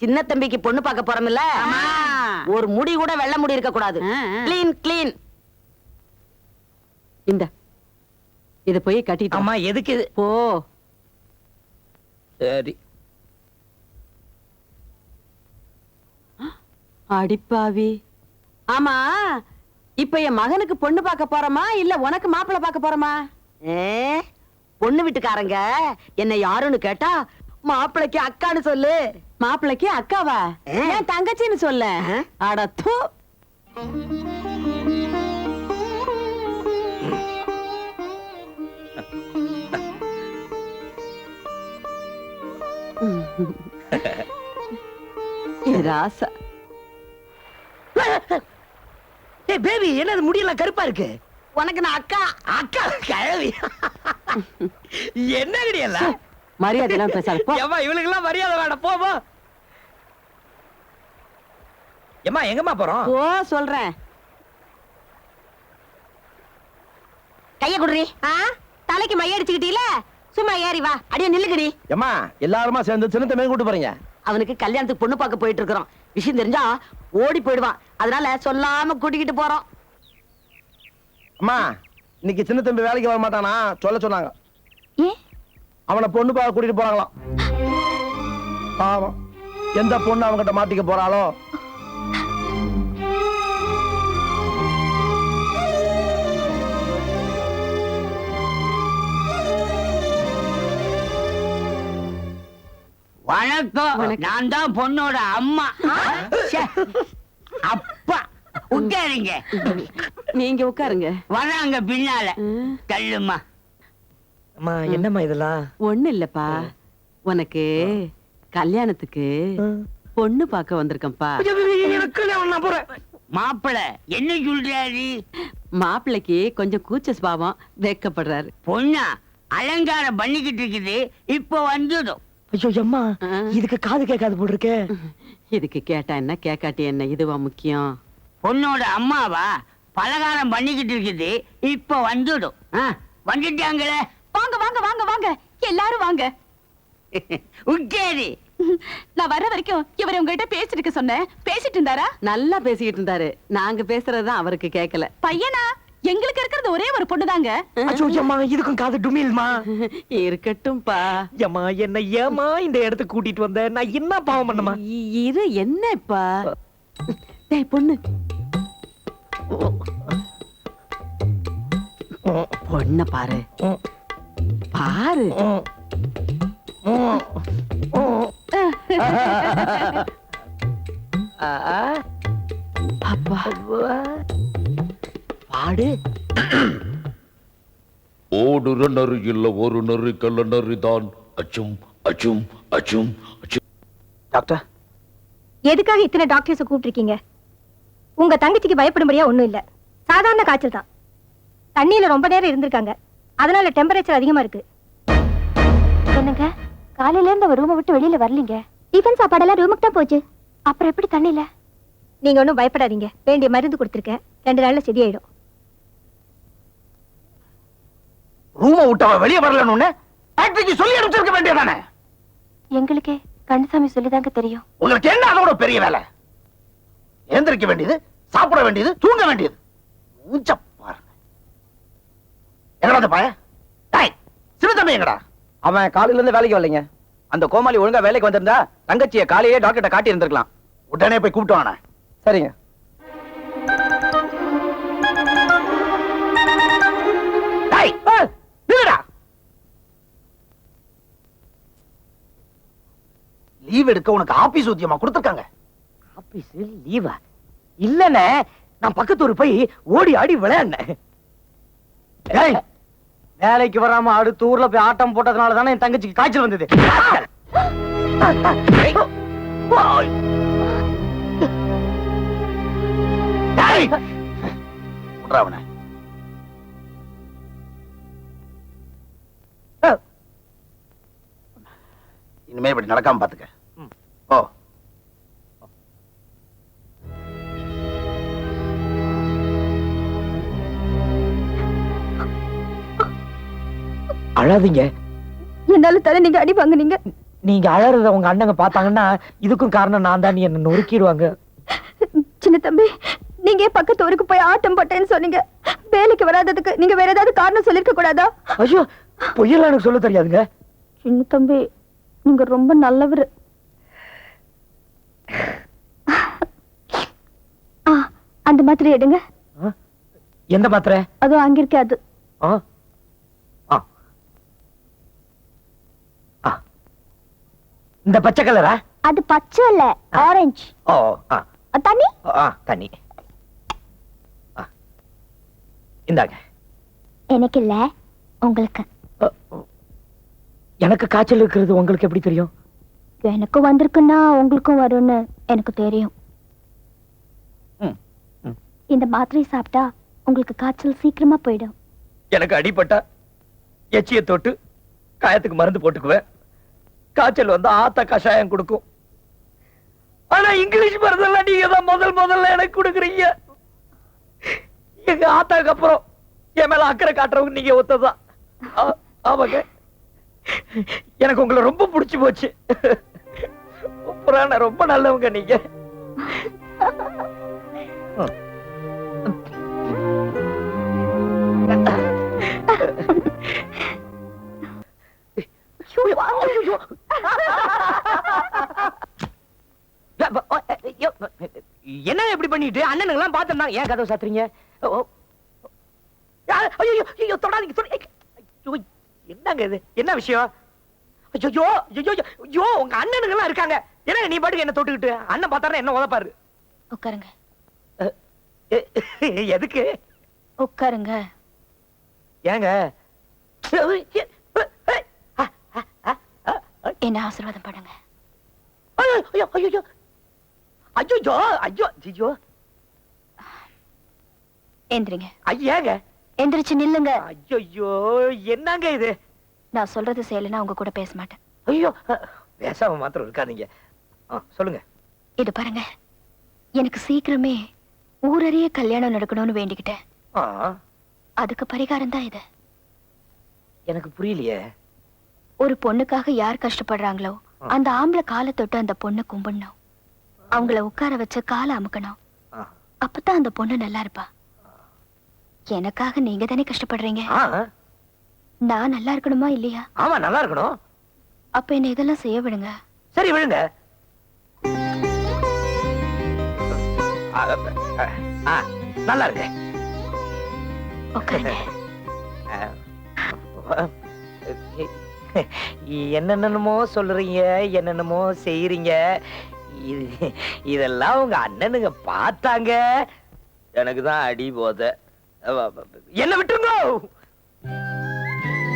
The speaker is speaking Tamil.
சின்ன தம்பிக்கு பொண்ணு பார்க்க போறோம்ல? ஒரு முடி கூட வெள்ள முடி இருக்க கூடாது. கிளீன் கிளீன் இந்த. இத போய் கட்டிட்டு. அம்மா எதுக்கு இது? போ. சரி. அடிப்பாவி. ஆமா. இப்ப என் மகனுக்கு பொண்ணு பார்க்க போறோமா இல்ல உனக்கு மாப்பிள்ளை பார்க்க போறோமா? ஏ, பொண்ணு வீட்டுக்காரங்க என்ன யாருன்னு கேட்டா மாப்பிளைக்கு அக்கான்னு சொல்லு. மாப்பிள்ளைக்கு அக்காவா. ஏன் தங்கச்சின்னு சொல்ல? ஆ. அட தூ. ஏ ராசா ஏய் பேபி என்னது முடியெல்லாம் கருப்பா இருக்கு? உனக்கு நான் அக்கா. அக்கா கழவி. என்ன கிடையல மரியாதை எல்லாம் பேசாத போ. ஏம்மா இவளுக்கு எல்லாம் மரியாதை வேண்டாம் போ போ. ஏம்மா எங்கம்மா போறோம்? போ சொல்றேன். கைய குடுறி. தலைக்கு மைய அடிச்சுக்கிட்டீல? சும்மா ஏறி வா. அடியே நில்லுங்கடி. ஏம்மா எல்லாருமா சேர்ந்து சின்னத்தை மேல் கூட்டு போறீங்க? அவனுக்கு கல்யாணத்துக்கு பொண்ணு பார்க்க போயிட்டு இருக்கிறோம். விஷயம் தெரிஞ்சா ஓடி போயிடுவான் அதனால சொல்லாம கூட்டிக்கிட்டு போறோம். அம்மா இன்னைக்கு சின்ன தம்பி வேலைக்கு வர மாட்டானா சொல்ல சொன்னாங்க. ஏன்? அவனை பொண்ணு பார்க்க கூட்டிட்டு போறாங்களாம். பாவம். எந்த பொண்ணு அவன்கிட்ட மாட்டிக்க போறாளோ? வணக்கம். நான் தான் பொண்ணோட அம்மா. அப்பா உட்காருங்க. நீங்க உட்காருங்க. வராங்க பின்னால. தள்ளுமா அம்மா என்னம்மா இதெல்லாம்? ஒண்ணு இல்லப்பா. உனக்கு கல்யாணத்துக்கு பொண்ணு பார்க்க வந்திருக்கேன்ப்பா. நான் போறேன். மாப்பிள என்ன சொல்றாரு மாப்பிள்ளைக்கு கொஞ்சம் கூச்ச சுபாவம் வெக்கப்படுறாரு. பொண்ணா அலங்காரம் பண்ணிக்கிட்டு இருக்குது இப்போ வந்துடும். ஐயோ அம்மா. இதுக்கு காது கேட்காது போல் இருக்கே இதுக்கு கேட்டா என்ன கேட்காட்டி என்ன இதுவா முக்கியம்? பொண்ணோட அம்மாவா பலகாரம் பண்ணிக்கிட்டு இருக்குது இப்போ வந்துடும். ஆ, வந்துட்டாங்களே? வாங்க வாங்க வாங்க வாங்க. எல்லாரும் வாங்க. உட்காரு நான் வர்ற வரைக்கும் இவர் உங்ககிட்ட பேசிட்டு இருக்க சொன்னேன். பேசிட்டு இருந்தாரா? நல்லா பேசிக்கிட்டு இருந்தாரு. நாங்க பேசுறதுதான் அவருக்கு கேட்கல பையனா? எங்களுக்கு இருக்கிறது ஒரே ஒரு பொண்ணுதாங்க. ஐயோ அம்மா இதுக்கும் காது டுமில்மா? இருக்கட்டும்பா ஏம்மா என்ன ஏமா இந்த இடத்துக்கு கூட்டிட்டு வந்த? நான் என்ன பாவம் பண்ணமா? இ- இரு என்னப்பா? டேய் பொண்ணு. பொண்ண பாரு. பாரு. அப்பா. பாடு ஓடுற நறு இல்ல ஒரு நறு கள்ள நறு தான். அச்சும் அச்சும் அச்சும் அச்சும் டாக்டர். எதுக்காக இத்தனை டாக்டர்ஸை கூப்பிட்டிருக்கீங்க? உங்க தங்கச்சிக்கு பயப்படும்படியா ஒண்ணும் இல்ல. சாதாரண காய்ச்சல் தான். தண்ணியில ரொம்ப நேரம் இருந்திருக்காங்க. அதனால டெம்பரேச்சர் அதிகமா இருக்கு. என்னங்க? காலையில இருந்து அவ ரூமை விட்டு வெளியில வரலீங்க. டிஃபன் சாப்பாடெல்லாம் ரூமுக்கு தான் போச்சு. அப்புறம் எப்படி தண்ணியில? நீங்க ஒன்றும் பயப்படாதீங்க. வேண்டிய மருந்து கொடுத்துருக்கேன். ரெண்டு நாள்ல சரியாயிடும். ரூமை விட்டவன் வெளியே வரலன்னு ஃபேக்டரிக்கு சொல்லி அனுப்பிச்சிருக்க வேண்டியதானே எங்களுக்கே கந்தசாமி சொல்லிதாங்க தெரியும். உங்களுக்கு என்ன அதோட பெரிய வேலை? எழுந்திருக்க வேண்டியது சாப்பிட வேண்டியது தூங்க வேண்டியது. பாருங்க எங்கடா பையன் டேய் சிவத்தம்பி எங்கடா? அவன் காலையில இருந்து வேலைக்கு வரலைங்க. அந்த கோமாளி ஒழுங்கா வேலைக்கு வந்திருந்தா தங்கச்சியை காலையே டாக்டர்கிட்ட காட்டி இருந்திருக்கலாம் உடனே போய் கூப்பிட்டு சரிங்க. லீவ் எடுக்க உனக்கு ஆபீஸ் ஊதியமா கொடுத்துருக்காங்க. ஆபீஸ் லீவா? இல்லனே நான் பக்கத்து ஊர் போய் ஓடி ஆடி விளையாடினேன். வேலைக்கு வராம அடுத்த ஊர்ல போய் ஆட்டம் போட்டதுனால தானே என் தங்கச்சிக்கு காய்ச்சல் வந்தது. அவனை. இனிமே இப்படி நடக்காம பாத்துக்க. அழாதீங்க. என்னால தானே நீங்க அடி வாங்குனீங்க. நீங்க அழறத உங்க அண்ணங்க பார்த்தாங்கன்னா இதுக்கும் காரணம் நான் தான். என்ன நொறுக்கிடுவாங்க. சின்ன தம்பி நீங்க பக்கத்து ஊருக்கு போய் ஆட்டம் போட்டேன்னு சொன்னீங்க? வேலைக்கு வராததுக்கு நீங்க வேற ஏதாவது காரணம் சொல்லிருக்க கூடாதா? ஐயோ பொய்யெல்லாம் எனக்கு சொல்ல தெரியாதுங்க. சின்ன தம்பி நீங்க ரொம்ப நல்லவர். அந்த மாத்திரை எடுங்க? எந்த மாத்திரை? அதுவும் அங்க இருக்கே அது. ஆ ஆ இந்த பச்சை கலரா? அது பச்சை இல்ல ஆரஞ்சு ஓ ஆ. தண்ணி? ஆ தண்ணி. இந்தாங்க. எனக்கு இல்ல உங்களுக்கு எனக்கு காய்ச்சல் இருக்கிறது உங்களுக்கு எப்படி தெரியும்? எனக்கும் வந்திருக்குன்னா உங்களுக்கும் வரும்னு எனக்கு தெரியும். இந்த மாத்திரை சாப்பிட்டா உங்களுக்கு காய்ச்சல் சீக்கிரமா போயிடும். எனக்கு அடிபட்டா எச்சிய தொட்டு காயத்துக்கு மருந்து போட்டுக்குவேன். காய்ச்சல் வந்து ஆத்த கஷாயம் கொடுக்கும். ஆனா இங்கிலீஷ் மருந்தெல்லாம் நீங்க தான் முதல் முதல்ல எனக்கு கொடுக்குறீங்க. எங்க ஆத்தாக்கு அப்புறம் என் மேல அக்கறை காட்டுறவங்க நீங்க ஒத்ததான் ஆமாங்க. எனக்கு உங்களை ரொம்ப பிடிச்சு போச்சு. ரொம்ப நல்லவங்க நீங்க. பண்ணிட்டு அண்ணனுங்க எல்லாம் ஏன் கதவு சாத்துறீங்க? ஐயோ ஐயோ தொடாதீங்க என்னங்க இது? என்ன விஷயம்? ஐயோ ஐயோ ஐயோ உங்க அண்ணனுங்க எல்லாம் இருக்காங்க. என்ன நீ பாட்டுக்கு என்ன தொட்டுக்கிட்டு? அண்ணன் பார்த்தாருன்னா என்ன உதப்பாரு? உட்காருங்க. எதுக்கு? உட்காருங்க. ஏங்க? என்ன ஆசீர்வாதம் பண்ணுங்க. ஐயோ ஐயோ ஐயோ ஐயோ ஐயோ ஐயோ. எந்திரிங்க. ஐயாங்க? எந்திரிச்சு நில்லுங்க. ஐயோ என்னங்க இது? நான் சொல்றது செய்யலைன்னா உங்க கூட பேச மாட்டேன். ஐயோ பேசாம மாத்திரம் இருக்காதீங்க. சொல்லுங்க. இது பாருங்க. எனக்கு சீக்கிரமே ஊரறிய கல்யாணம் நடக்கணும்னு வேண்டிக்கிட்டேன். அதுக்கு பரிகாரம் தான் இது. எனக்கு புரியலையே. ஒரு பொண்ணுக்காக யார் கஷ்டப்படுறாங்களோ அந்த ஆம்பளை காலை தொட்டு அந்த பொண்ணை கும்பிடணும். அவங்கள உட்கார வச்சு காலை அமுக்கணும். அப்பதான் அந்த பொண்ணு நல்லா இருப்பா. எனக்காக நீங்க தானே கஷ்டப்படுறீங்க? நான் நல்லா இருக்கணுமா இல்லையா? ஆமா நல்லா இருக்கணும். அப்ப என்ன இதெல்லாம் செய்ய விடுங்க. சரி ஆ, நல்லா இருக்கு என்னென்னமோ சொல்றீங்க என்னென்னமோ செய்யறீங்க இது இதெல்லாம் உங்க அண்ணனுங்க பார்த்தாங்க. எனக்கு தான் அடி போத. என்ன விட்டுருங்க?